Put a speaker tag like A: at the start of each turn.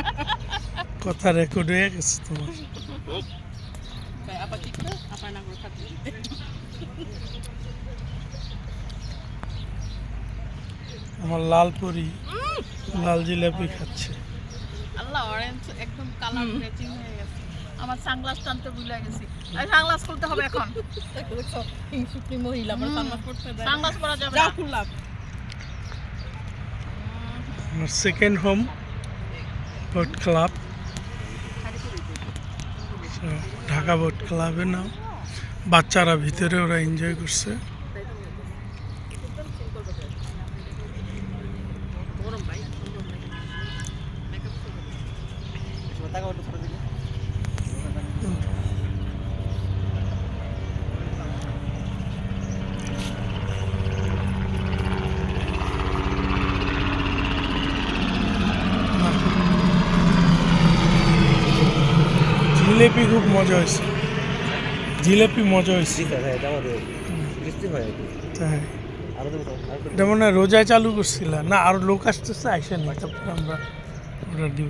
A: কথা রেকর্ড হয়ে গেছে তোমার? আমার লাল পরি লাল জিলাপি খাচ্ছে।
B: আল্লাহ অরেঞ্জ একদম কালার ম্যাচিং হয়ে গেছে। আমার সানগ্লাস টানতে ভুলে গেছি। আর সানগ্লাস খুলতে হবে এখন।
C: হিংসুকনি মহিলা আমার সানগ্লাস পড়তে দেয়
B: সানগ্লাস পরা যাবে না।
C: খুললাম।
A: আমার second home boat club Dhaka boat ক্লাবে নাও। বাচ্চারা ভিতরে ওরা এনজয় করছে।
B: ভাই
A: জিলেপি খুব মজা হয়েছে। জিলেপি মজা হয়েছে। তাই। এটা মনে হয় রোজায় চালু করছিল? না আর লোক আসতেছে আইসেন না তারপর আমরা অর্ডার দিব।